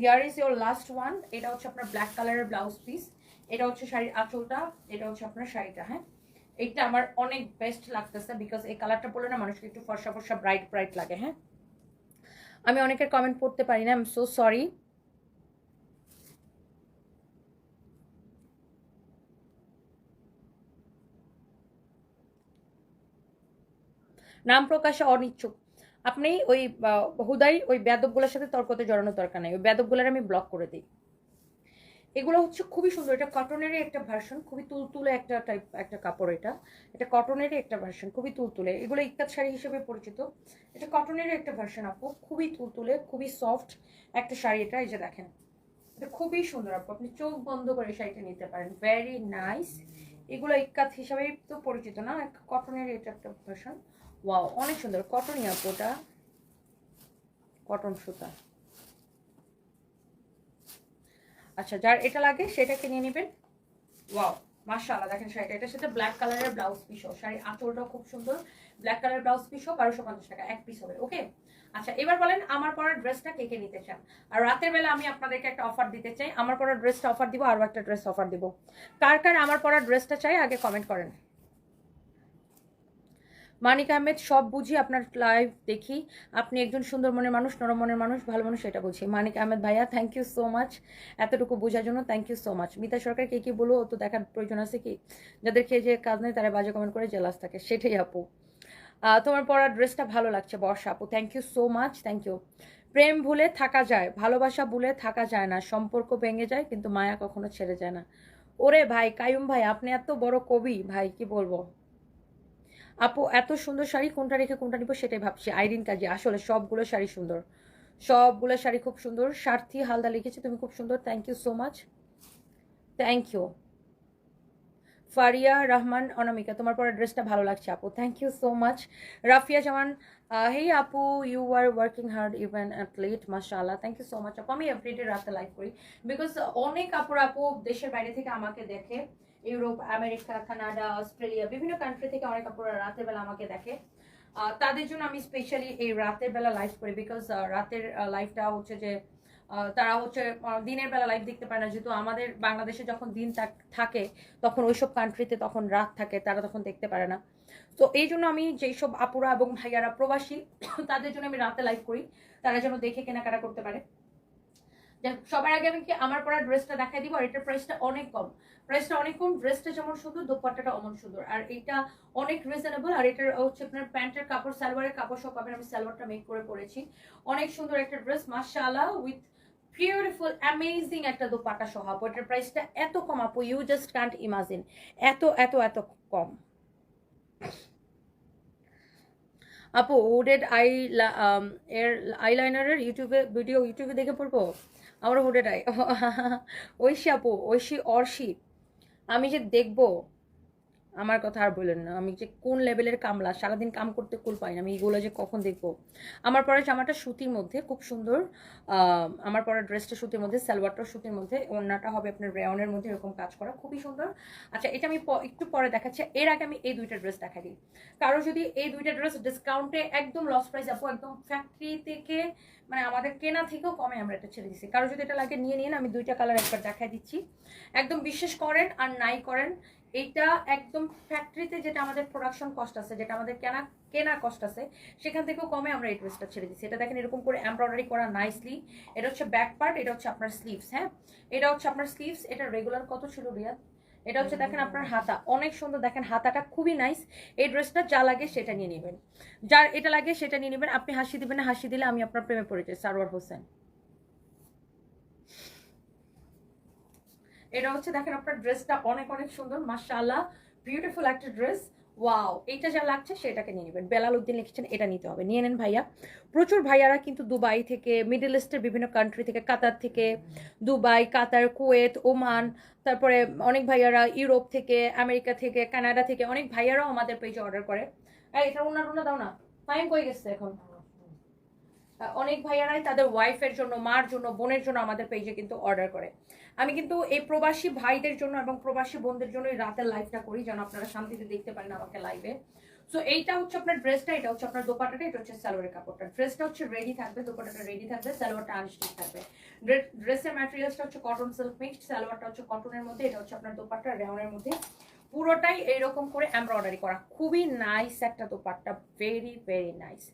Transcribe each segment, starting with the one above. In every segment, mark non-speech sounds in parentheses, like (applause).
Here is your last one এটা হচ্ছে আপনার ব্ল্যাক কালারের ব্লাউজ পিস এটা হচ্ছে শাড়ির আঁচলটা, এটা হচ্ছে আপনার শাড়িটা হ্যাঁ? এইটা আমার অনেক বেস্ট লাগতেছে বিকজ এই কালারটা পরলে না মানুষকে একটু ফর্সা ফর্সা ব্রাইট ব্রাইট লাগে হ্যাঁ? আমি অনেকের কমেন্ট পড়তে পারি না আই এম সো সরি নাম প্রকাশে অনিচ্ছুক। আপনি ওই হুদাই ওই বেদবগুলোর সাথে তর্কতে জড়ানোর দরকার নেই। ওই বেদবগুলোর আমি ব্লক করে দিই। এগুলো হচ্ছে খুবই সুন্দর। এটা কটনেরই একটা ভার্সন খুবই তুলতুলে একটা টাইপ একটা কাপড় এটা। এটা কটনেরই একটা ভার্সন খুবই তুলতুলে। এগুলো ইক্কাত শাড়ি হিসেবে পরিচিত। এটা কটনেরই একটা ভার্সন আপু, খুবই তুলতুলে, খুবই সফট একটা শাড়ি এটা। এই যে দেখেন, এটা খুবই সুন্দর আপু। আপনি চোখ বন্ধ করে শাড়িটা নিতে পারেন। ভেরি নাইস এগুলো ইকাত হিসাবেই তো পরিচিত না কটনের এটা একটা ভার্সন ওয়াও অনেক সুন্দর। কটনই আপু ওটা। কটন সুতা। আচ্ছা যার এটা লাগে সেটা কিনে নেবেন। ওয়াও মাশাআল্লাহ, দেখেন শাড়িটা। এটার সাথে ব্ল্যাক কালারের ব্লাউজ পিস। হোক শাড়ির আঁচলটাও খুব সুন্দর। ব্ল্যাক কালার ব্লাউজ পিস, বারোশো পঞ্চাশ টাকা, এক পিস হবে ওকে আচ্ছা এবার বলেন, আমার পরার ড্রেসটা কে কে নিতে চান? আর রাতের বেলা আমি আপনাদেরকে একটা অফার দিতে চাই। আমার পরার ড্রেসটা অফার দিব, আরও একটা ড্রেস অফার দিব। কার কার আমার পরার ড্রেসটা চাই, আগে কমেন্ট করেন। মানিক আহমেদ, সব বুঝি আপনার লাইভ দেখি। আপনি একজন সুন্দর মনের মানুষ, নরম মনের মানুষ, ভালো মানুষ এটা বুঝি। মানিক আহমেদ ভাইয়া থ্যাংক ইউ সো মাচ এতটুকু বোঝার জন্য thank you so much Mita Sarkar কে কি বলো তো দেখার প্রয়োজন আছে কি? যাদের খেয়ে যে কাজ নেই, তারা বাজে কমেন্ট করে জেলাস থাকে। সেটাই আপু। তোমার পরা ড্রেসটা ভালো লাগছে, বর্ষা আপু। Thank you so much thank you প্রেম ভুলে থাকা যায়, ভালোবাসা ভুলে থাকা যায় না। সম্পর্ক ভেঙে যায়, কিন্তু মায়া কখনো ছেড়ে যায় না। ওরে ভাই, কায়ুম ভাই, আপনি এত বড় কবি। ভাই, কি বলব? আপু, এত সুন্দর শাড়ি কোনটা রেখে কোনটা নিবো সেটাই ভাবছি। আইরিন কাজী, আসলে সবগুলো শাড়ি সুন্দর। সবগুলো শাড়ি খুব সুন্দর। সার্থী হালদা লিখেছে, তুমি খুব সুন্দর। Thank you so much thank you Faria Rahman Anamika, তোমার পরে ড্রেসটা ভালো লাগছে আপু। Thank you so much Rafia Zaman hey আপু you are working hard even at late মাশাআল্লাহ। থ্যাংক ইউ সো মাচ আপু। আমি এভরিডে রাতে লাইভ করি। বিকজ অনেক আপুর আপু দেশের বাইরে থেকে আমাকে দেখে ইউরোপ, আমেরিকা, কানাডা, অস্ট্রেলিয়া, বিভিন্ন কান্ট্রি থেকে অনেক আপুরা রাতের বেলা আমাকে দেখে। তাদের জন্য আমি স্পেশালি এই রাতের বেলা লাইভ করি বিকজ রাতের লাইভটা হচ্ছে যে তারা হচ্ছে দিনের বেলা লাইভ দেখতে পারে না। যেহেতু আমাদের বাংলাদেশে যখন দিন থাকে তখন ওইসব কান্ট্রিতে তখন রাত থাকে, তারা তখন দেখতে পারে না। তো এই জন্য আমি যেই সব আপুরা এবং ভাইয়ারা প্রবাসী, তাদের জন্য আমি রাতে লাইভ করি। তারা যেন দেখে কেনাকাটা করতে পারে। সবার আগে আমি কি আমার পরা ড্রেসটা দেখাই দিব? আর এটার প্রাইসটা অনেক কম। প্রাইসটা অনেক কম ড্রেসটা যেমন সুন্দর, দোপাট্টাটা অমন সুন্দর। আর এটা অনেক রিজনেবল আর এটার হচ্ছে আপনার প্যান্টের কাপড়, সালোয়ারের কাপড় সব পাবেন। আমি সালোয়ারটা মেক করে পরেছি। অনেক সুন্দর একটা ড্রেস মাশাআল্লাহ উইথ বিউটিফুল অ্যামেজিং একটা দোপাট্টা সহ আপু। এটার প্রাইসটা এত কম আপু ইউ জাস্ট কান্ট ইমাজিন এত এত এত কম। আপু উডেড আই এর আইলাইনারের ইউটিউবে ভিডিও ইউটিউবে দেখে পড়ব? আমার হুডেড আই (laughs) ঐশী আপু ঐশী অর্শী আমি যে দেখব আমার কথা আর বললেন না। আমি যে কোন লেভেলের কামলা, সারাদিন কাম করতে কুল পাই না। আমি এগুলো যে কখন দেখব? আমার পরে জামাটা সুতির মধ্যে, খুব সুন্দর। আমার পরে ড্রেসটা সুতির মধ্যে সালোয়ারটা সুতির মধ্যে, ওড়নাটা হবে আপনার রেয়নের মধ্যে, এরকম কাজ করা, খুবই সুন্দর। আচ্ছা এটা আমি একটু পরে দেখাচ্ছি। এর আগে আমি এই দুইটা ড্রেস দেখা দিই। কারও যদি এই দুইটা ড্রেস ডিসকাউন্টে একদম লস প্রাইস আপু, একদম ফ্যাক্টরি থেকে মানে আমাদের কেনা থেকেও কমে আমরা এটা ছেড়ে দিচ্ছি কারও যদি এটা লাগে, নিয়ে নিন, আমি দুইটা কালার একবার দেখাই দিচ্ছি। একদম বিশ্বাস করেন আর নাই করেন এইটা একদম ফ্যাক্টরিতে যেটা আমাদের প্রোডাকশন কস্ট আছে, যেটা আমাদের কেনা কেনা কস্ট আছে, সেখান থেকেও কমে আমরা এই ড্রেসটা ছেড়ে দিচ্ছি। এটা দেখেন এরকম করে এমব্রয়ডারি করা নাইসলি এটা হচ্ছে ব্যাক পার্ট এটা হচ্ছে আপনার স্লিভস হ্যাঁ? এটা হচ্ছে আপনার স্লিভস এটা রেগুলার কত ছিল রিয়াদ? এটা হচ্ছে দেখেন আপনার হাতা। অনেক সুন্দর দেখেন, হাতাটা খুবই নাইস এই ড্রেসটা যা লাগে সেটা নিয়ে নেবেন। যার এটা লাগে সেটা নিয়ে নেবেন। আপনি হাসি দিবেন হাসি দিলে আমি আপনার প্রেমে পড়ে যাই, সারোয়ার হোসেন। এটা হচ্ছে দেখেন আপনার ড্রেসটা অনেক অনেক সুন্দর, মাশাআল্লাহ বিউটিফুল একটা ড্রেস। ওয়াও এইটা যা লাগছে সেটাকে নিয়ে নেবেন। বেলাল উদ্দিন লিখেছেন, এটা নিতে হবে। নিয়ে নেন ভাইয়া। প্রচুর ভাইয়ারা কিন্তু দুবাই থেকে, মিডল ইস্টের বিভিন্ন কান্ট্রি থেকে, কাতার থেকে, দুবাই, কাতার, কুয়েত, ওমান, তারপরে অনেক ভাইয়ারা ইউরোপ থেকে, আমেরিকা থেকে, কানাডা থেকে, অনেক ভাইয়ারাও আমাদের পেজে অর্ডার করে। এই এটা উনা টুনা দাও না। ফাইন কই গেছে এখন? অনেক ভাইয়ারাই তাদের ওয়াইফের জন্য, মার জন্য, বোনের জন্য আমাদের পেজে কিন্তু অর্ডার করে। আমি কিন্তু এই প্রবাসী ভাইদের জন্য এবং প্রবাসী বোনদের জন্য রাতের লাইভটা করি, যেন আপনারা শান্তিতে দেখতে পারেন আমাকে লাইভে সো এইটা হচ্ছে আপনার ড্রেসটা এটা হচ্ছে আপনার দোপাটাটা এটা হচ্ছে সালোয়ারের কাপড়টা। ড্রেসটা হচ্ছে রেডি থাকবে দোপাটাটা রেডি থাকবে, সালোয়ারটা আনস্টিচ থাকবে। ড্রেসের ম্যাটেরিয়ালসটা হচ্ছে কটন সিল্ক মিক্সড সালোয়ারটা হচ্ছে কটনের মধ্যে, এটা হচ্ছে আপনার দোপাট্টা রেওনের মধ্যে। পুরোটাই এইরকম করে এমব্রয়ডারি করা। খুবই নাইস একটা দোপাট্টা ভেরি ভেরি নাইস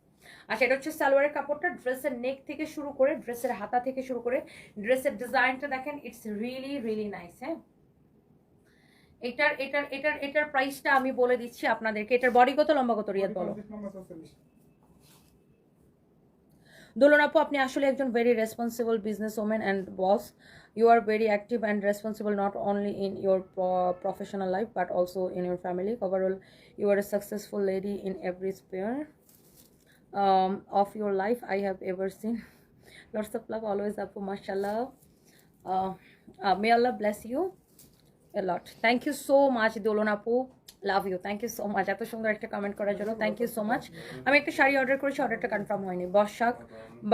আচ্ছা এটা হচ্ছে সালোয়ারের কাপড়টা ড্রেসের নেক থেকে শুরু করে ড্রেসের হাতা থেকে শুরু করে ড্রেসের ডিজাইনটা দেখেন ইটস রিয়েলি রিয়েলি নাইস হ্যাঁ? এটার এটার এটার এটার প্রাইসটা আমি বলে দিচ্ছি আপনাদেরকে। এটার বডি কত লম্বা কত রিয়াদ বলো? দোলন আপু আপনি আসলে একজন very responsible business women and boss you are very active and responsible not only in your professional life but also in your family overall you are a successful lady in every sphere of your life I have ever seen. (laughs) Lots of love always, Apu, mashallah. Uh, uh, may Allah bless you a lot. Thank you so much, Dolon Apu. Love you thank you so much এত সুন্দর একটা comment করার জন্য thank you so much আমি একটা sari order করেছি অর্ডারটা confirm হয়নি। বর্ষা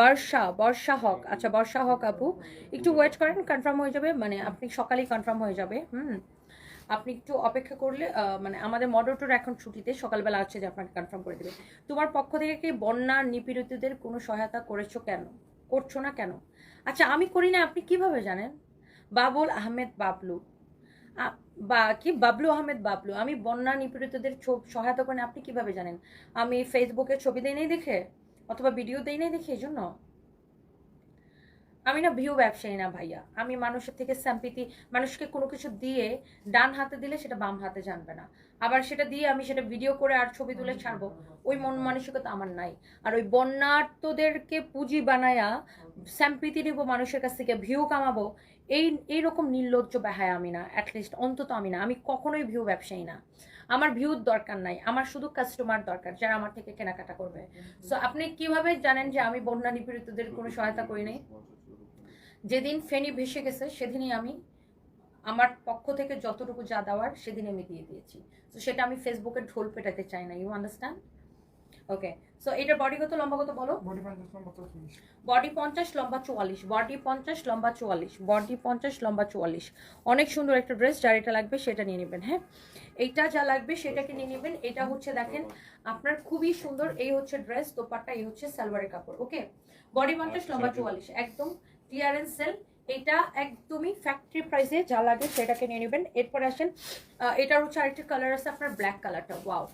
বর্ষা বর্ষা হক। আচ্ছা বর্ষা হক আপু একটু ওয়েট করেন কনফার্ম হয়ে যাবে। মানে আপনি সকালেই কনফার্ম হয়ে যাবে। হুম। আপনি একটু অপেক্ষা করলে মানে আমাদের মডারেটর এখন ছুটিতে সকালবেলা আছে যে আপনাকে কনফার্ম করে দেবে। তোমার পক্ষ থেকে কি বন্যা নিপীড়িতদের কোনো সহায়তা করেছ কেন? করছ না কেন? আচ্ছা আমি করি না, আপনি কীভাবে জানেন? বাবুল আহমেদ বাবলু। বা কি? বাবলু আহমেদ বাবলু। আমি বন্যা নিপীড়িতদের সহায়তা করেন আপনি কীভাবে জানেন? আমি ফেসবুকে ছবি দেই নাই দেখে, অথবা ভিডিও দেই নাই দেখে, এই জন্য। আমি না ভিউ ব্যবসায়ী না ভাইয়া। আমি মানুষের থেকে স্যাম্পিতি মানুষকে কোনো কিছু দিয়ে ডান হাতে দিলে সেটা বাম হাতে জানবে না। আবার সেটা দিয়ে আমি সেটা ভিডিও করে আর ছবি তুলে ছাড়বো, ওই মন মানসিকতা আমার নাই। আর ওই বন্যার্থদেরকে পুঁজি বানায়া স্যাম্পিতি নিব মানুষের কাছ থেকে ভিউ কামাবো, এই, এইরকম নির্লজ্জ বেহায় আমি না অ্যাটলিস্ট অন্তত আমি না। আমি কখনোই ভিউ ব্যবসায়ী না। আমার ভিউর দরকার নাই। আমার শুধু কাস্টমার দরকার, যারা আমার থেকে কেনাকাটা করবে। সো আপনি কীভাবে জানেন যে আমি বন্যা নিপীড়িতদের কোনো সহায়তা করি নাই? যেদিন ফেনী ভেসে গেছে সেদিনই আমি আমার পক্ষ থেকে যতটুকু যা দেওয়ার সেদিন আমি দিয়ে দিয়েছি। তো সেটা আমি ফেসবুকে ঢোল পেটাতে চাই না ইউ আন্ডারস্ট্যান্ড ওকে সো এটার বডি কত লম্বা কত বলো? বডি পঞ্চাশ লম্বা চুয়াল্লিশ। বডি পঞ্চাশ লম্বা চুয়াল্লিশ। বডি পঞ্চাশ লম্বা চুয়াল্লিশ। অনেক সুন্দর একটা ড্রেস যার এটা লাগবে সেটা নিয়ে নেবেন হ্যাঁ? এইটা যা লাগবে সেটাকে নিয়ে নেবেন। এটা হচ্ছে দেখেন আপনার খুবই সুন্দর এই হচ্ছে ড্রেস দোপাট্টা এই হচ্ছে সালোয়ারের কাপড় ওকে বডি পঞ্চাশ লম্বা চুয়াল্লিশ একদম ক্লিয়ারেন্স সেল এটা একদমই ফ্যাক্টরি প্রাইসে যা লাগে সেটাকে নিয়ে নেবেন। এরপরে আসেন এটার হচ্ছে আরেকটা কালার আছে আপনার ব্ল্যাক কালারটা ওয়াও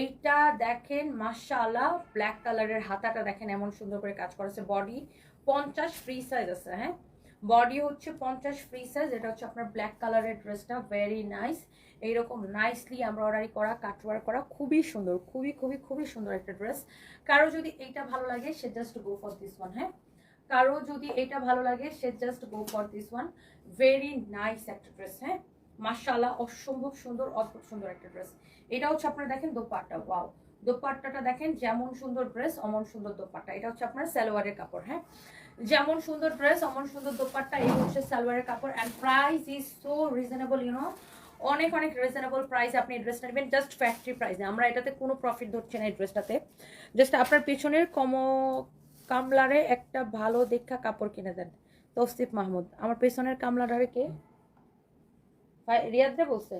এইটা দেখেন, মাশাআল্লাহ ব্ল্যাক কালারের হাতাটা দেখেন, এমন সুন্দর করে কাজ করেছে বডি পঞ্চাশ ফ্রি সাইজ আছে হ্যাঁ? বডি হচ্ছে পঞ্চাশ ফ্রি সাইজ এটা হচ্ছে আপনার ব্ল্যাক কালারের ড্রেসটা ভেরি নাইস এইরকম নাইসলি এমব্রয়ডারি করা কাটওয়ার করা, খুবই সুন্দর, খুবই খুবই খুবই সুন্দর একটা ড্রেস কারও যদি এইটা ভালো লাগে, সে just go for this one হ্যাঁ? কারও যদি এটা ভালো লাগে, সে just go for this one very nice একটা ড্রেস হ্যাঁ? মাশাআল্লাহ, অসম্ভব সুন্দর, অদ্ভুত সুন্দর একটা ড্রেস এটা হচ্ছে আপনার দেখেন দোপাট্টা ওয়াও দোপাট্টাটা দেখেন, যেমন সুন্দর ড্রেস অমন সুন্দর দোপাট্টা। এটা হচ্ছে আপনার সালোয়ারের কাপড় হ্যাঁ? যেমন সুন্দর ড্রেস অমন সুন্দর দোপাট্টা, এই হচ্ছে সালোয়ারের কাপড় and price is so reasonable you know অনেক অনেক রিজনেবল প্রাইস আপনি এই ড্রেসটা নেবেন জাস্ট ফ্যাক্টরি প্রাইসে আমরা এটাতে কোনো প্রফিট ধরছি না এই ড্রেসটাতে জাস্ট আপনার পেছনের কম কামলারে একটা ভালো দেখা কাপড় কিনে দেন তৌসিফ মাহমুদ। আমার পেছনের কামলারে কে? ভাই, রিয়াদ বলছে।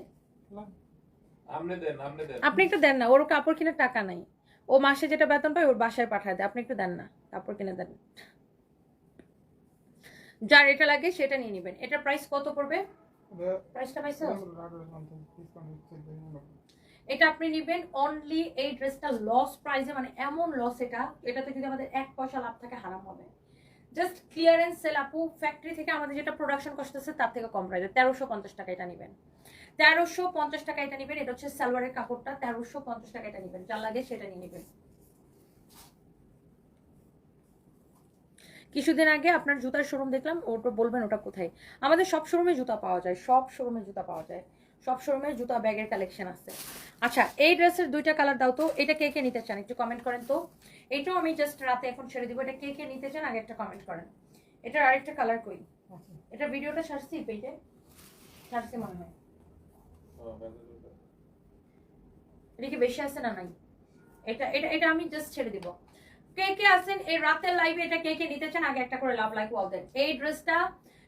আমনে দেন আমনে দেন। আপনি একটু দেন না ওর কাপড় কিনে টাকা নাই। ও মাসে যেটা বেতন পায় ওর বাসায় পাঠায় দেয়। আপনি একটু দেন না কাপড় কিনে দেন। যার এটা লাগে সেটা নিয়ে নেবেন। এটার প্রাইস কত পড়বে? প্রাইসটা পাইছো? এটা আপনি নেবেন অনলি এই ড্রেসটা লস প্রাইসে মানে এমন লস এটা, এটাতে যদি আমাদের এক পয়সা লাভ থাকে, হারাম হবে। জাস্ট ক্লিয়ারেন্স সেল আপু ফ্যাক্টরি থেকে আমাদের যেটা প্রোডাকশন কস্ট আছে, তার থেকে কম প্রাইসে তেরোশো পঞ্চাশ টাকা এটা নেবেন। তেরোশো পঞ্চাশ টাকা এটা নেবেন, এটা হচ্ছে সালোয়ারের কাপড়টা, তেরোশো পঞ্চাশ টাকা এটা নেবেন, যা লাগে সেটা নিয়ে নেবেন। কিছুদিন আগে আপনার জুতার শোরুম দেখলাম ওটা বলবেন ওটা কোথায়? আমাদের সব শোরুমে জুতা পাওয়া যায়, সব শোরুমে জুতা পাওয়া যায়। সব শোরুমের জুতা ব্যাগের কালেকশন আছে। আচ্ছা এই ড্রেসের দুইটা কালার দাও তো। এটা কে কে নিতে চান? একটু কমেন্ট করেন তো। এটাও আমি জাস্ট রাতে এখন ছেড়ে দিব। এটা কে কে নিতে চান? আগে একটা কমেন্ট করেন। এটার আরেকটা কালার কই? এটা ভিডিওটা ছাড়ছি পেজে ছাড়ছি মনে হয়। এটা কি বেশি আছে না নাই? এটা এটা এটা আমি জাস্ট ছেড়ে দিব। কে কে আছেন এই রাতের লাইভে এটা কে কে নিতে চান? আগে একটা করে লাভ লাইক ওয়াল দেন। এই ড্রেসটা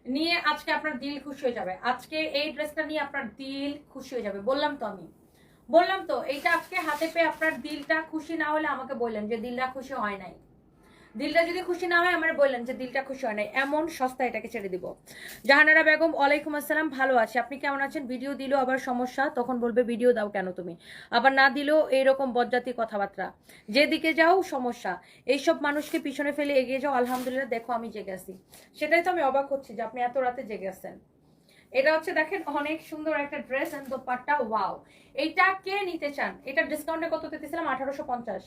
নিয়ে আজকে আপনার দিল খুশি হয়ে যাবে। আজকে এই ড্রেসটা নিয়ে আপনার দিল খুশি হয়ে যাবে। বললাম তো আমি। বললাম তো, এইটা আজকে হাতে পেয়ে আপনার দিলটা খুশি না হলে আমাকে বললেন যে দিলটা খুশি হয় নাই। দিলটা যদি খুশি না হয়, আমার বললেন যে দিলটা খুশি হয় না এমন সস্তা এটাকে ছেড়ে দিব। জাহানারা বেগম, ওয়ালাইকুম আসসালাম, ভালো আছে। আপনি কেমন আছেন? ভিডিও দিলেও আবার সমস্যা, তখন বলবে ভিডিও দাও কেন তুমি? আবার না দিলেও এইরকম বজ্জাতি কথাবার্তা। যেদিকে যাও, সমস্যা। এইসব মানুষকে পিছনে ফেলে এগিয়ে যাও, আলহামদুলিল্লাহ, দেখো আমি জেগে আছি। সেটাই তো আমি অবাক হচ্ছি যে আপনি এত রাতে জেগে আছেন। এটা হচ্ছে দেখেন, অনেক সুন্দর একটা ড্রেস এন্ড দোপাট্টা, ওয়াও। এইটা কে নিতে চান? এটা ডিসকাউন্টে কত দিতেছিলাম? আঠারোশো পঞ্চাশ।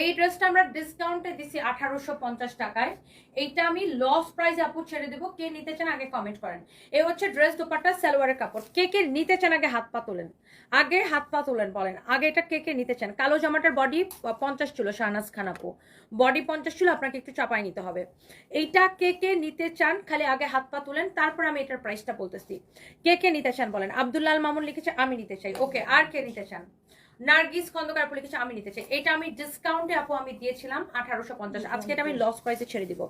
এই ড্রেসটা আমরা ডিসকাউন্টে দিছি আঠারোশো পঞ্চাশ টাকায়। এইটা আমি লস প্রাইস আপু ছেড়ে দেবো। কে নিতে চান আগে কমেন্ট করেন। এই হচ্ছে ড্রেস দোপাট্টা, সালোয়ারের কাপড়। কে কে নিতে চান আগে হাত পা তোলেন। আগে হাত পা তোলেন বলেন। আগে এটা কে কে নিতে চান? কালো জামাটার বডি পঞ্চাশ ছিল, শাহনাজ খান আপু। বডি পঞ্চাশ ছিল, আপনাকে একটু চাপাই নিতে হবে। এইটা কে কে নিতে চান, খালি আগে হাত পা তুলেন, তারপর আমি এটার প্রাইসটা বলতেছি। কে কে নিতে চান বলেন? আব্দুল্লাল মামুন লিখেছে, আমি নিতে চাই। ওকে, আর কে নিতে চান? নার্গিস খন্দকার আপু লিখেছে, আমি নিতে চাই। এটা আমি ডিসকাউন্টে আপু আমি দিয়েছিলাম আঠারোশো পঞ্চাশ। আজকে এটা আমি লস প্রাইসে ছেড়ে দিব।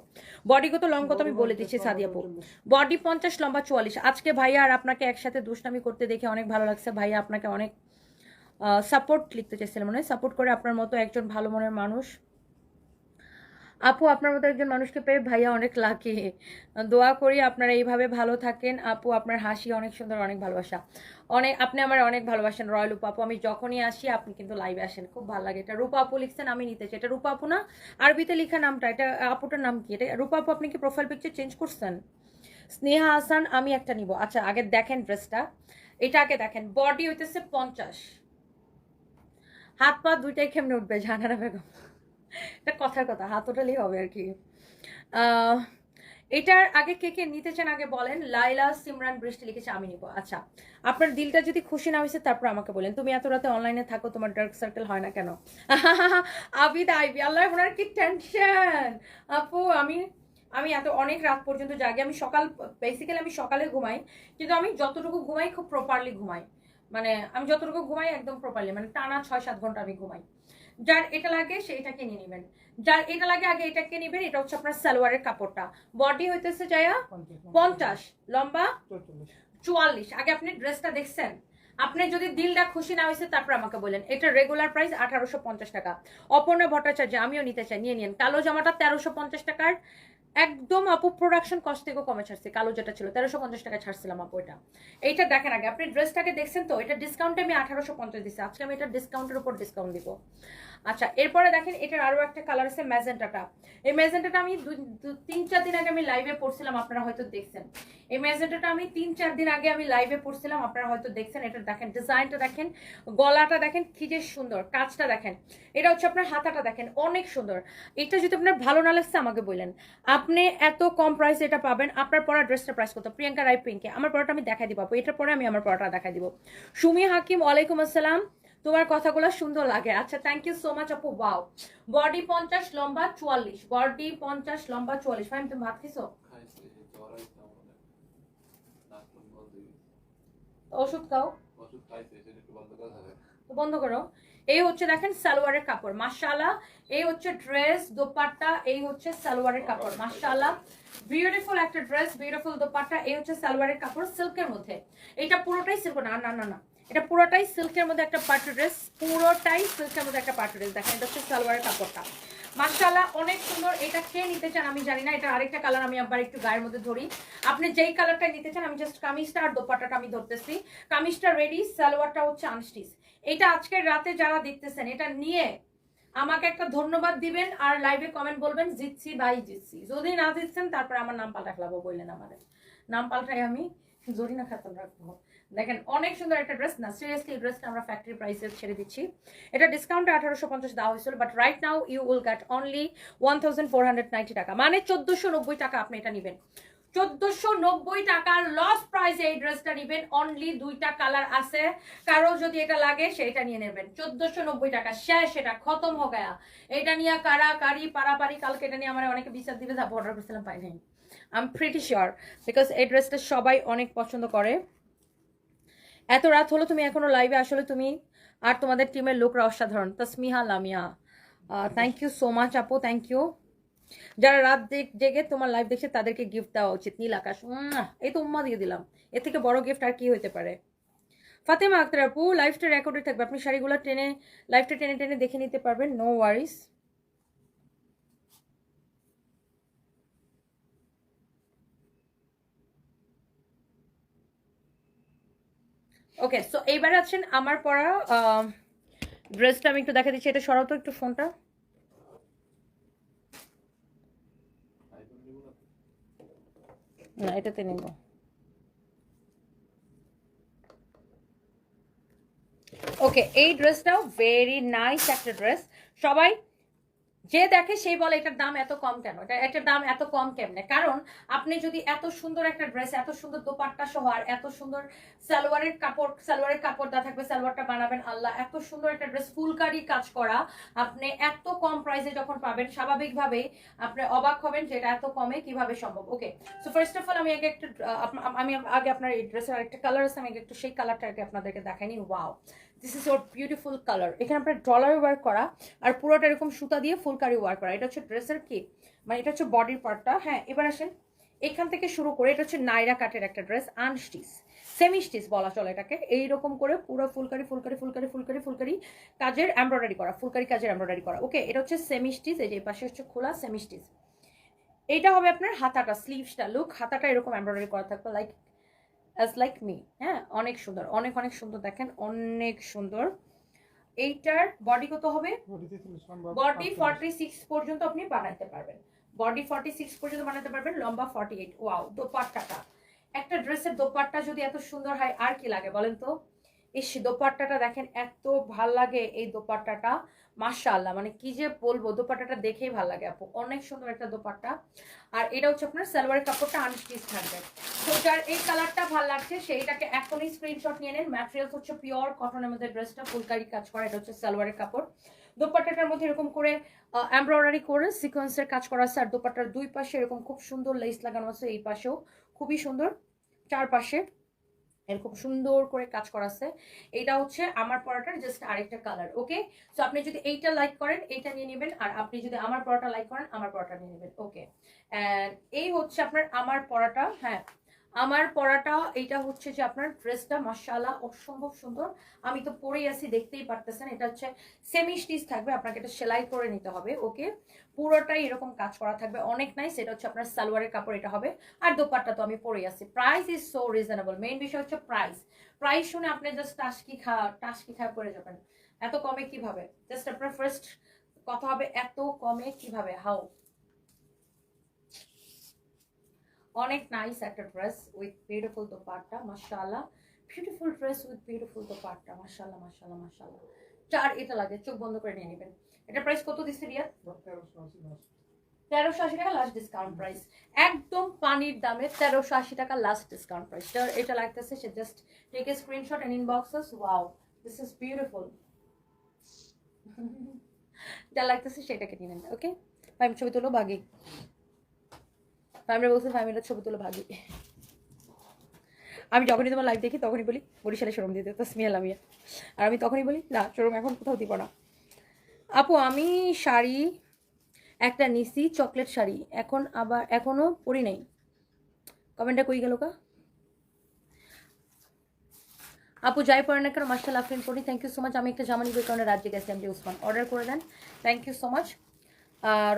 বডিগত লং কত আমি বলে দিচ্ছি, সাদি আপু। বডি পঞ্চাশ, লম্বা চুয়াল্লিশ। আজকে ভাইয়া আর আপনাকে একসাথে দুষ্টামি করতে দেখে অনেক ভালো লাগছে। ভাইয়া আপনাকে অনেক সাপোর্ট লিখতে চাইছিলাম মানে সাপোর্ট করে আপনার মতো একজন ভালো মনের মানুষ। আপু, আপনার মতো একজন মানুষকে পেয়ে ভাইয়া অনেক লাকি দোয়া করি আপনারা এইভাবে ভালো থাকেন। আপু, আপনার হাসি অনেক সুন্দর, অনেক ভালোবাসা। অনেক আপনি আমার অনেক ভালোবাসেন, রয়্যাল রূপা আপু। আমি যখনই আসি, আপনি কিন্তু লাইভে আসেন। খুব ভালো লাগে। এটা রূপা আপু লিখছেন, আমি নিতে চাই। এটা রূপা আপু না, আরবিতে লেখা নামটা। এটা আপুটার নাম কি? এটা রূপা আপু, আপনি কি প্রোফাইল পিকচার চেঞ্জ করছেন? স্নেহা হাসান, আমি একটা নিব। আচ্ছা আগে দেখেন ড্রেসটা এটা আগে দেখেন। বডি হইতেছে পঞ্চাশ। হাত পা দুইটাই কেমনে উঠবে জানারা বেগম? এটা কথার কথা, হাত ওঠালেই হবে আর কি। এটার আগে কে কে নিতে চান আগে বলেন। লাইলা সিমরান, বৃষ্টি লিখেছে, আমি নিব। আচ্ছা আপনার দিলটা যদি খুশি না হয়েছে, তারপর আমাকে বলেন। তুমি এত রাতে অনলাইনে থাকো, তোমার ডার্ক সার্কেল হয় না কেন? (laughs) আবিদ, আইবি আল্লাহ ওনার কি টেনশন আপু, আমি আমি এত অনেক রাত পর্যন্ত জাগি। আমি সকাল বেসিক্যালি আমি সকালে ঘুমাই, কিন্তু আমি যতটুকু ঘুমাই, খুব প্রপারলি ঘুমাই। মানে আমি যতটুকু ঘুমাই, একদম প্রপারলি মানে টানা ছয় সাত ঘণ্টা আমি ঘুমাই। যার এটা লাগে সে এটা কিনে নেবেন। যার এটা লাগে আগে এটাকে নেবেন এটা হচ্ছে আপনার সালোয়ারের কাপড়টা। বডি হইতেছে যায়া পঞ্চাশ লম্বা চুয়াল্লিশ। আগে আপনি ড্রেসটা দেখছেন। আপনি যদি দিলটা খুশি না হয়েছে তারপর আমাকে বলেন। এটা রেগুলার প্রাইস আঠারোশো পঞ্চাশ টাকা। অপর্ণা ভট্টাচার্য আমিও নিতে চাই নিয়ে নিন কালো জামাটা তেরোশো পঞ্চাশ টাকার। একদম আপু প্রোডাকশন কস্ট থেকে কমে ছাড়ছে, কালো যেটা ছিল, তেরোশো পঞ্চাশ টাকা ছাড়ছিলাম আপু এটা। এইটা দেখেন আগে, আপনি ড্রেসটাকে দেখছেন তো, এটা ডিসকাউন্টে আমি আঠারোশো পঞ্চাশ দিচ্ছি আজকে আমি এটা ডিসকাউন্টের উপর ডিসকাউন্ট দিব। আচ্ছা এরপরে দেখেন এটার আরও একটা কালার আছে ম্যাজেন্টাটা। এই ম্যাজেন্টাটা আমি তিন, চার দিন আগে আমি লাইভে পড়ছিলাম, আপনারা হয়তো দেখছেন। এই ম্যাজেন্টাটা আমি তিন, চার দিন আগে আমি লাইভে পড়ছিলাম, আপনারা হয়তো দেখছেন, এটা দেখেন ডিজাইনটা দেখেন, গলাটা দেখেন কি যে সুন্দর, কাজটা দেখেন। এটা হচ্ছে আপনার হাতাটা দেখেন, অনেক সুন্দর। এটা যদি আপনার ভালো না লাগছে, আমাকে বললেন আপনি এত কম প্রাইসে এটা পাবেন, আপনার পরা ড্রেসটা প্রাইস কত? প্রিয়াঙ্কা রায় পিঙ্কে, আমার পরাটা আমি দেখাই দিব এটার পরে আমি আমার পরাটা দেখাই দিব। সুমি হাকিম, ওয়ালাইকুম আসসালাম। তোমার কথাগুলো সুন্দর লাগে। আচ্ছা থ্যাংক ইউ সো মাচ আপু ওয়াও বডি পঞ্চাশ, লম্বা চুয়াল্লিশ। বডি পঞ্চাশ, লম্বা চুয়াল্লিশ। ফাইন তুমি ভাত। ওষুধ খাও। বন্ধ করে। এই হচ্ছে দেখেন সালোয়ারের কাপড়। মাশাআল্লাহ, এই হচ্ছে ড্রেস দোপাট্টা, এই হচ্ছে সালোয়ারের কাপড়। মাশাআল্লাহ বিউটিফুল একটা ড্রেস বিউটিফুল দোপাট্টা, এই হচ্ছে সালোয়ারের কাপড় সিল্কের মধ্যে। এটা পুরোটাই সিল্ক না না না না। এটা পুরোটাই সিল্কের মধ্যে একটা পার্টি ড্রেস, পুরোটাই সিল্কের মধ্যে একটা পার্টি ড্রেস। দেখেন, এটা হচ্ছে সালোয়ারের কাপড়টা। মাশাআল্লাহ, অনেক সুন্দর এটা খেয়ে নিতে চান, আমি জানি না, এটা আরেকটা কালার আমি আবার একটু গায়ের মধ্যে ধরি। আপনি যেই কালারটা নিতে চান, আমি জাস্ট কামিজটা আর দোপাটাটা আমি ধরতেছি। কামিজটা রেডি সালোয়ারটা হচ্ছে আনস্টিচ এটা আজকের রাতে যারা দেখতেছেন, এটা নিয়ে আমাকে একটা ধন্যবাদ দিবেন আর লাইভে কমেন্ট বলবেন, জিতছি বাই জিতছি। যদি না জিতছেন, তারপর আমার নাম পাল্টা ফেলাবো বললেন আমাদের নাম পাল্টাই আমি জরিনা খাতুন রাখব। দেখেন, অনেক সুন্দর একটা ড্রেস না সিরিয়াসলি এই ড্রেসটা আমরা ফ্যাক্টরি প্রাইসে ছেড়ে দিচ্ছি। এটা ডিসকাউন্টে আঠারোশো পঞ্চাশ দেওয়া হয়েছিল but right now you will get only one thousand four hundred ninety টাকা। মানে চোদ্দোশো নব্বই টাকা আপনি এটা নেবেন। চোদ্দশো নব্বই টাকার লস প্রাইসে এই ড্রেসটা নিবেন। অনলি দুইটা কালার আছে। কারও যদি এটা লাগে সেটা নিয়ে নেবেন। চোদ্দশো নব্বই টাকা। শেষ, এটা খতম হো গয়া। এটা নিয়ে কারা, কারি, পারাপারি, কালকে এটা নিয়ে আমার অনেকে বিচার দিবে যা অর্ডার করছিলাম, পাই নাই। I am pretty sure because এই ড্রেসটা সবাই অনেক পছন্দ করে। এত রাত হলো তুমি এখনও লাইভে আসলে তুমি আর তোমাদের টিমের লোকরা অসাধারণ। Tasmiha Lamia. Thank you so much আপু থ্যাংক ইউ যারা রাত জেগে তোমার লাইভ দেখছে, তাদেরকে গিফট দেওয়া উচিত। নীল আকাশ এই তো উম্মা দিয়ে দিলাম। এর থেকে বড় গিফট আর কি হতে পারে? ফাতেমা আক্তার আপু লাইভটা রেকর্ডে থাকবে। আপনি শাড়িগুলো টেনে লাইভটা টেনে টেনে দেখে নিতে পারবেন নো ওয়ারিস ওকে সো এইবার আছেন আমার পরা ড্রেসটা আমি একটু দেখা দিচ্ছি। এটা সরাও তো একটু ফোনটা না, এটাতে নেব। ওকে এই ড্রেসটাও ভেরি নাইস একটা ড্রেস সবাই যে দেখে সেই বলে, এটার দাম এত কম কেন? এটা, এটার দাম এত কম কেমনে? কারণ আপনি যদি এত সুন্দর একটা ড্রেস এত সুন্দর দোপাট্টা সহ আর এত সুন্দর সালোয়ারের কাপড় সালোয়ারের কাপড় দেওয়া থাকবে, সালোয়ারটা বানাবেন আল্লাহ, এত সুন্দর একটা ড্রেস ফুলকারি কাজ করা, আপনি এত কম প্রাইসে যখন পাবেন স্বাভাবিকভাবেই আপনি অবাক হবেন যে এটা এত কমে কীভাবে সম্ভব? Okay so first of all আমি আগে একটা আমি আগে আপনার এই ড্রেসের আরেকটা কালার আছে, আমি আগে একটু সেই কালারটা আগে আপনাদেরকে দেখাইনি wow this is or beautiful colour এখানে আপনার ডলার ওয়ার্ক করা, আর পুরোটা এরকম সুতা দিয়ে ফুলকারি ওয়ার্ক করা। এটা হচ্ছে ড্রেসের কি মানে এটা হচ্ছে বডির পার্টটা হ্যাঁ এবার আসেন, এখান থেকে শুরু করে এটা হচ্ছে নাইরা কাটের একটা ড্রেস আনস্টিচ সেমি স্টিচ বলা চলে এটাকে। এইরকম করে পুরো ফুলকারি ফুলকারি ফুলকারি ফুলকারি ফুলকারি কাজের এমব্রয়ডারি করা ফুলকারি কাজের এমব্রয়ডারি করা। ওকে এটা হচ্ছে সেমি স্টিচ এই যে পাশে হচ্ছে খোলা সেমি স্টিচ এইটা হবে আপনার হাতাটা স্লিভসটা লুক হাতাটা এরকম এমব্রয়ডারি করা থাকবে লাইক অ্যাজ লাইক মি হ্যাঁ অনেক সুন্দর অনেক অনেক সুন্দর দেখেন অনেক সুন্দর। এইটার বডি কত হবে? বডি ফর্টি সিক্স পর্যন্ত আপনি বানাতে পারবেন। বডি ফর্টি সিক্স পর্যন্ত বানাতে পারবেন লম্বা ফর্টি এইট ওয়াও দোপাট্টাটা। একটা ড্রেসের দোপাট্টা যদি এত সুন্দর হয় আর কি লাগে বলেন তো? এই দোপাট্টাটা দেখেন, এত ভালো লাগে এই দোপাট্টাটা। মাশাআল্লাহ মানে কি যে বলব, দোপাট্টাটা দেখেই ভালো লাগে আপু। অনেক সুন্দর একটা দোপাট্টা। আর এটা হচ্ছে আপনার সালোয়ারের কাপড়টা আনস্টিচ থাকবে তো যার এই কালারটা ভালো লাগছে সেইটাকে এখনই স্ক্রিনশট নিয়ে নেন। ম্যাটেরিয়ালস হচ্ছে পিওর কটনের মধ্যে ড্রেসটা ফুলকারি কাজ করা, এটা হচ্ছে সালোয়ারের কাপড়। দোপাট্টাটার মধ্যে এরকম করে এমব্রয়ডারি করে সিকোয়েন্সের কাজ করা আছে। আর দোপাট্টার দুই পাশে এরকম খুব সুন্দর লেস লাগানো আছে, এই পাশেও। খুবই সুন্দর, চারপাশে। এরকম সুন্দর করে কাজ করা এটা হচ্ছে আমার পরাটার জাস্ট আরেকটা কালার ওকে সো আপনি যদি এইটা লাইক করেন, এইটা নিয়ে নেবেন, আর আপনি যদি আমার পরাটা লাইক করেন, আমার পরাটা নিয়ে নেবেন ওকে এই হচ্ছে আপনার আমার পরাটা হ্যাঁ আমার পরাটা এইটা হচ্ছে যে আপনার ড্রেসটা মাশাআল্লাহ অসম্ভব সুন্দর। আমি তো পরেই আছি, দেখতেই পারতেছেন। এটা হচ্ছে সেমি স্টিচ থাকবে, আপনাকে এটা সেলাই করে নিতে হবে ওকে পুরোটাই এরকম কাজ করা থাকবে। অনেক নাইস এটা হচ্ছে আপনার সালোয়ারের কাপড়, এটা হবে। আর দোপাট্টা তো আমি পরেই আছি। Price is so reasonable main বিষয় হচ্ছে প্রাইস প্রাইস শুনে আপনি জাস্ট টাস্কি খা টাস্কি খা করে যাবেন। এত কমে কীভাবে? জাস্ট আপনার ফার্স্ট কথা হবে, এত কমে কীভাবে? হাউ অনেক নাইস একটা ড্রেস উইথ বিউটিফুল দোপাট্টা, মাশাআল্লাহ। Beautiful dress with beautiful dupatta, মাশাআল্লাহ মাশাআল্লাহ মাশাআল্লাহ। চার এটা লাগে, চোখ বন্ধ করে নিয়ে নেবেন। এটা প্রাইস কত দিচ্ছে রিয়া? তেরোশো আশি টাকা লাস্ট ডিসকাউন্ট প্রাইস একদম পানির দামে তেরোশো আশি টাকা লাস্ট ডিসকাউন্ট প্রাইস এটা লাগতেছে, সে just take a screenshot and inboxes wow this is beautiful যা লাগতেছে, সেটাকে নিয়ে নেন ওকে আমি ছবি তুলো ভাগি ফ্যামিলি বলছে ফ্যামিলির ছবি তুলো ভাগি। আমি যখনই তোমার লাইভ দেখি, তখনই বলি, বরিশালে শোরুম দিতে, তো স্মেল আমি আর আমি তখনই বলি, না, শোরুম এখন কোথাও দিব না। আপু, আমি শাড়ি, একটা নিছি, চকলেট শাড়ি। এখন আবার এখনও পরি নাই। কমেন্টটা কই গেল কা আপু, যাই পরে না কেন মাস্টার আফরিন পড়ি। থ্যাংক ইউ সো মাচ আমি একটা জামা নিব, এই কারণে রাজ্যে গেছি আমি উসমান অর্ডার করে দেন। Thank you so much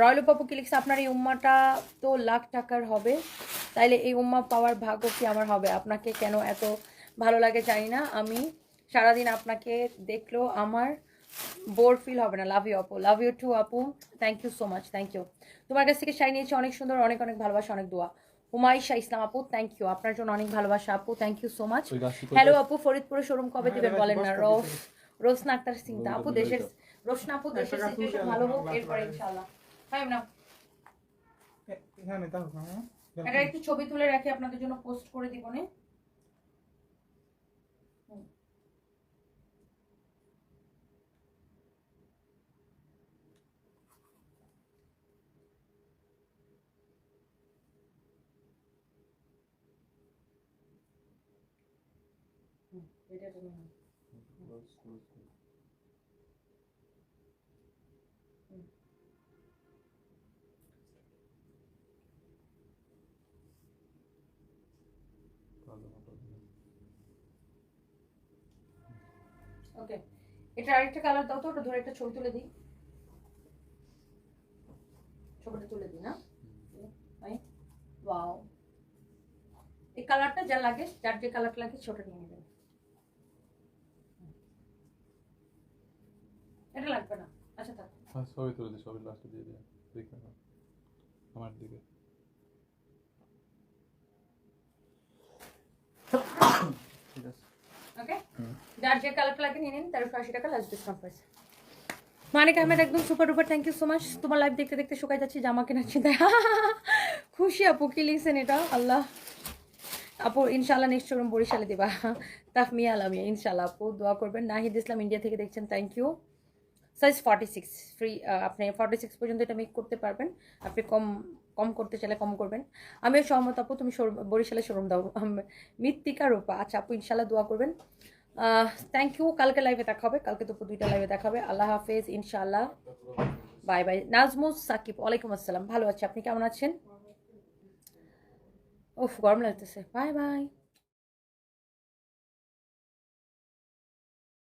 Royal Papu কি লিখছে আপনার এই উম্মাটা তো লাখ টাকার হবে। তাইলে এই উম্মা পাওয়ার ভাগ্য কি আমার হবে? আপনাকে কেন এত ভালো লাগে জানি না। আমি সারাদিন আপনাকে দেখলেও আমার বোর ফিল হবে না। লাভ ইউ আপু লাভ ইউ টু আপু thank you so much thank you তোমার কাছ থেকে শাড়ি নিয়েছি অনেক সুন্দর অনেক অনেক ভালোবাসা অনেক দোয়া। হুমাইশা ইসলাম আপু থ্যাংক ইউ আপনার জন্য অনেক ভালোবাসা আপু thank you so much hello আপু ফরিদপুরে শোরুম কবে দিবেন বলেন না? রোস রোশনা আক্তার সিংটা আপু দেশের রোশনা আপু দেশের সিচুয়েশন ভালো হোক এরপরে ইনশাআল্লাহ। হ্যাঁ না এটা একটু ছবি তুলে রাখি আপনাদের জন্য পোস্ট করে দিব নে। এটা। ওকে এটা আরেকটা কালার দাও তো, ওটা ধরে একটা ছবি তুলে দিই। ছবিটা তুলে দিই, না? ওয়াও এই কালারটা যা লাগে, যার যে কালারটা লাগে ছোট নিয়ে নেবেন এটা লাগবে না। আচ্ছা থাক। হ্যাঁ সবই তুলে দিই সবই লাস্টে দিয়ে দেখে নাও। আমার দিকে। ঠিক আছে ওকে যার যে কালারটা লাগে নিয়ে নিন তেরোশো আশি টাকা last discount price Manik Ahmed একদম super duper thank you so much তোমার লাইভ দেখতে দেখতে শুকাই যাচ্ছি জামা কেনার চিন্তায় খুশি আপু কি লিখছেন এটা? আল্লাহ। আপু ইনশাল্লাহ নেক্সট বরিশালে দেবা। তাফমিয়া আলামিয়া ইনশাল্লাহ আপু দোয়া করবেন। নাহিদ ইসলাম ইন্ডিয়া থেকে দেখছেন thank you size forty six free আপনি ফর্টি সিক্স পর্যন্ত এটা মেক করতে পারবেন। আপনি কম কম করতে চাইলে কম করবেন। আমিও সহমত আপু, তুমি বরিশালে শোরুম দাও। মৃত্তিকা রূপা। আচ্ছা আপু ইনশাল্লাহ দোয়া করবেন। থ্যাংক ইউ কালকে লাইভে দেখা হবে। কালকে দুপুর দুইটা লাইভে দেখা হবে। আল্লাহ হাফেজ ইনশাল্লাহ বাই বাই নাজমুস সাকিব, ওয়ালাইকুম আসসালাম। ভালো আছে। আপনি কেমন আছেন? উফ, গরম লাগতেছে। Bye bye